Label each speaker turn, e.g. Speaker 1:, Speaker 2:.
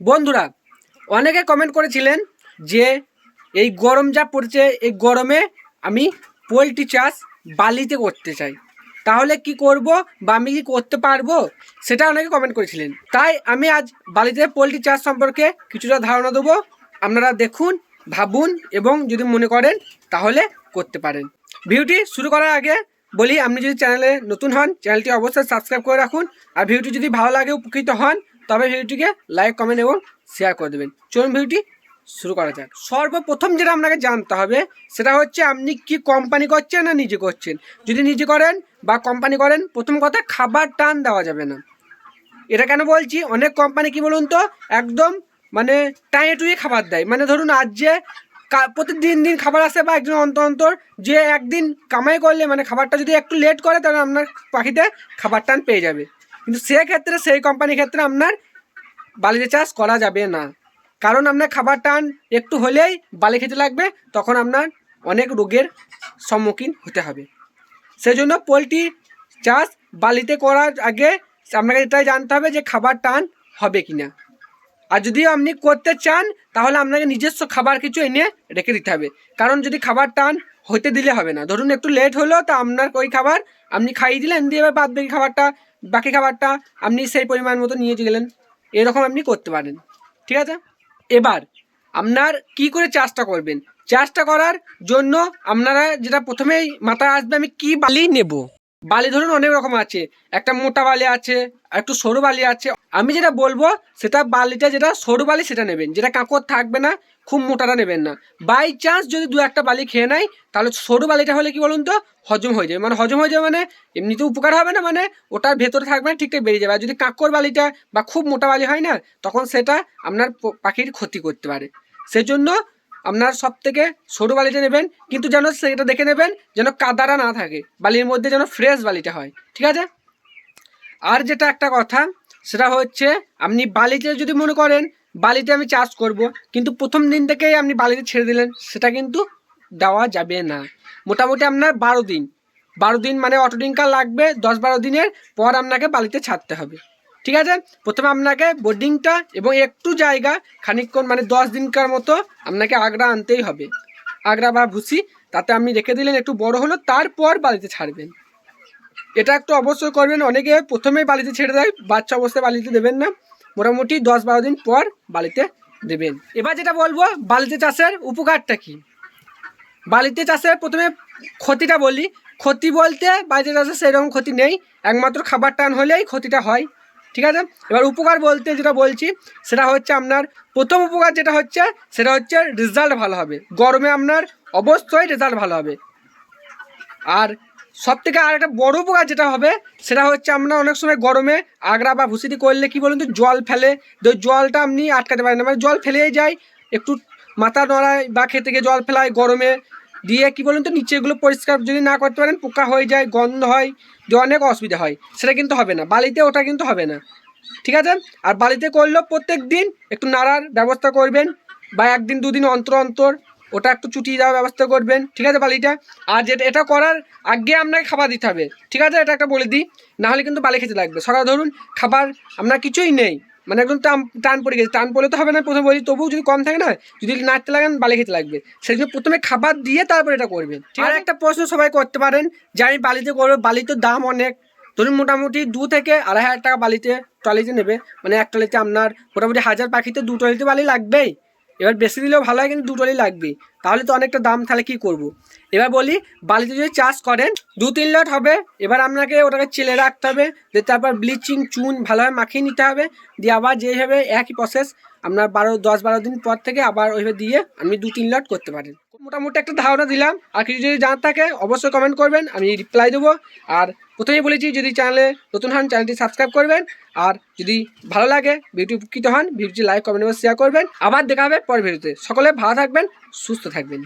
Speaker 1: বন্ধুরা, অনেকে কমেন্ট করেছিলেন যে এই গরম যা পড়ছে, এই গরমে আমি পোলট্রি চাষ বালিতে করতে চাই। তাহলে কি করব বা আমি কি করতে পারব? সেটা অনেকে কমেন্ট করেছিলেন। তাই আমি আজ বালিতে পোলট্রি চাষ সম্পর্কে কিছুটা ধারণা দেবো। আপনারা দেখুন, ভাবুন এবং যদি মনে করেন, তাহলে করতে পারেন। ভিডিওটি শুরু করার আগে বলি, আপনি যদি চ্যানেলে নতুন হন, চ্যানেলটি অবশ্যই সাবস্ক্রাইব করে রাখুন। আর ভিডিওটি যদি ভালো লাগে, উপকৃত হন তবে ভিডিওটিকে লাইক কমেন্ট এবং শেয়ার করে দেবেন। চলুন ভিডিওটি শুরু করা যাক। সর্বপ্রথম যেটা আপনাকে জানতে হবে, সেটা হচ্ছে আপনি কি কোম্পানি করছেন না নিজে করছেন? যদি নিজে করেন বা কোম্পানি করেন, প্রথম কথা খাবার টান দেওয়া যাবে না। এটা কেন বলছি? অনেক কোম্পানি কি বলুন তো, একদম মানে টাইয়ে টুয়ে খাবার দেয়। মানে ধরুন আজ যে প্রতিদিন দিন খাবার আসে বা একজন অন্তর অন্তর যে একদিন কামাই করলে মানে খাবারটা যদি একটু লেট করে, তাহলে আপনার পাখিতে খাবার টান পেয়ে যাবে। কিন্তু সেক্ষেত্রে সেই কোম্পানির ক্ষেত্রে আপনার বালিতে চাষ করা যাবে না। কারণ আপনার খাবার টান একটু হলেই বালি খেতে লাগবে, তখন আপনার অনেক রোগের সম্মুখীন হতে হবে। সেই জন্য পোলট্রি চাষ বালিতে করার আগে আপনাকে এটাই জানতে হবে যে খাবার টান হবে কি না আর যদি আপনি করতে চান, তাহলে আপনাকে নিজস্ব খাবার কিছু এনে রেখে দিতে হবে। কারণ যদি খাবার টান হতে দিলে হবে না। ধরুন একটু লেট হলো, তা আপনার ওই খাবার? আপনি খাইয়ে দিলেন, দিয়ে এবার বাদ বাকি খাবারটা বাকি খাবারটা আপনি সেই পরিমাণ মতো নিয়ে গেলেন। এরকম আপনি করতে পারেন। ঠিক আছে? এবার, আপনার কি করে চাষটা করবেন? চাষটা করার জন্য আপনারা যেটা প্রথমেই মাথায় আসবে, আমি কি বালি নেব? বালি ধরুন অনেক রকম আছে। একটা মোটা বালি আছে, আর একটু সরু বালি আছে। আমি যেটা বলব, সেটা বালিটা যেটা সরু বালি, সেটা নেবেন। যেটা কাঁকর থাকবে না, খুব মোটাটা নেবেন না। বাই চান্স যদি দু একটা বালি খেয়ে নেয়, তাহলে সরু বালিটা হলে কি বলুন তো, হজম হয়ে যাবে। মানে হজম হয়ে যাবে মানে এমনিতে উপকার হবে না মানে ওটার ভেতরে থাকবে না, ঠিকঠাক বেরিয়ে যাবে। আর যদি কাঁকর বালিটা বা খুব মোটা বালি হয় না, তখন সেটা আপনার পাখির ক্ষতি করতে পারে। সেজন্য আপনার সব থেকে সরু বালিটা নেবেন, কিন্তু যেন সেটা দেখে নেবেন যেন কাদারা না থাকে, বালির মধ্যে যেন ফ্রেশ বালিটা হয়, ঠিক আছে? আর যেটা একটা কথা, সেটা হচ্ছে আপনি বালিতে যদি মনে করেন বালিতে আমি চাষ করব, কিন্তু প্রথম দিন থেকেই আপনি বালিতে ছেড়ে দিলেন, সেটা কিন্তু দেওয়া যাবে না। মোটামুটি আপনার বারো দিন বারো দিন মানে অটো ডিঙ্কার লাগবে, দশ বারো দিনের পর আপনাকে বালিতে ছাড়তে হবে। ঠিক আছে? প্রথমে আপনাকে বোর্ডিংটা এবং একটু জায়গা খানিকক্ষণ মানে দশ দিনকার মতো আপনাকে আগ্রা আনতেই হবে। আগ্রা বা ভুসি, তাতে আপনি রেখে দিলেন একটু বড় হলো, তারপর বালিতে ছাড়বেন। এটা একটু অবশ্যই করবেন। অনেকে প্রথমেই বালিতে ছেড়ে দেয়, বাচ্চা অবস্থায় বালিতে দেবেন না। মোটামুটি দশ বারো দিন পর বালিতে দেবেন। এবার যেটা বলব, বালিতে চাষের উপকারটা কি? বালিতে চাষের প্রথমে ক্ষতিটা বলি। ক্ষতি বলতে বালিতে চাষে সেরকম ক্ষতি নেই। একমাত্র খাবার টান হলেই ক্ষতিটা হয়। ঠিক আছে? এবার উপকার বলতে যেটা বলছি, সেটা হচ্ছে আপনার, প্রথম উপকার যেটা হচ্ছে, সেটা হচ্ছে রেজাল্ট ভালো হবে। গরমে আপনার অবশ্যই রেজাল্ট ভালো হবে। আর সব থেকে আর একটা বড় উপকার যেটা হবে, সেটা হচ্ছে আমরা অনেক সময় গরমে আগড়া বা ভুসিটি করলে কি বলুন তো, জল ফেলে, তো জলটা আপনি আটকাতে পারেন না মানে জল ফেলেই যায়, একটু মাথা নড়ায় বা খেতে গিয়ে জল ফেলায় গরমে দিয়ে কি বলুন তো নিচেগুলো পরিষ্কার যদি না করতে পারেন, পোকা হয়ে যায়, গন্ধ হয়, যে অনেক অসুবিধা হয়, সেটা কিন্তু হবে না। বালিতে ওটা কিন্তু হবে না। ঠিক আছে? আর বালিতে করলেও প্রত্যেক দিন একটু নাড়ার ব্যবস্থা করবেন বা একদিন, দুদিন অন্তর অন্তর ওটা একটু চুটিয়ে দেওয়ার ব্যবস্থা করবেন। ঠিক আছে বালিটা? আর যেটা এটা করার আগে আপনাকে খাবার দিতে হবে। ঠিক আছে? এটা একটা বলে দিই। নাহলে কিন্তু বালি খেতে লাগবে। সকালে ধরুন, খাবার আপনার কিছুই নেই। মানে একদম টান টান পড়ে গেছে। টান পড়লে তো হবে না প্রথমে বলি তবুও যদি কম থাকে না, যদি নাড়তে লাগেন, বালি খেতে লাগবে। সেই জন্য প্রথমে খাবার দিয়ে তারপরে এটা করবেন। আর একটা প্রশ্ন সবাই করতে পারেন, যে আমি বালিতে করব বালি তো দাম অনেক। ধরুন মোটামুটি দু থেকে আড়াই হাজার টাকা বালিতে ট্রলিতে নেবে। মানে এক ট্রলিতে আপনার মোটামুটি হাজার পাখিতে দু ট্রলিতে বালি লাগবেই। এবার বেশি দিলেও ভালো হয়, কিন্তু দুটোরই লাগবে তাহলে তো অনেকটা দাম, তাহলে কি করব। এবার বলি, বালিতে যদি চাষ করেন, দু তিন লট হবে। এবার আপনাকে ওটাকে চেলে রাখতে হবে, দিয়ে তারপর ব্লিচিং চুন ভালোভাবে মাখিয়ে নিতে হবে। দিয়ে আবার যেভাবে একই প্রসেস আপনার বারো, দশ বারো দিন পর থেকে আবার ওইভাবে দিয়ে আপনি দু তিন লট করতে পারেন। মোটামুটি একটা ধারণা দিলাম। আর কিছু যদি জানার থাকে, অবশ্যই কমেন্ট করবেন, আমি রিপ্লাই দেবো। আর প্রথমেই বলেছি, যদি চ্যানেলে নতুন হন চ্যানেলটি সাবস্ক্রাইব করবেন। আর যদি ভালো লাগে, ভিডিওটি উপকৃত হন, ভিডিওটি লাইক কমেন্ট এবং শেয়ার করবেন। আবার দেখা হবে পরের ভিডিওতে। সকলে ভালো থাকবেন, সুস্থ থাকবেন।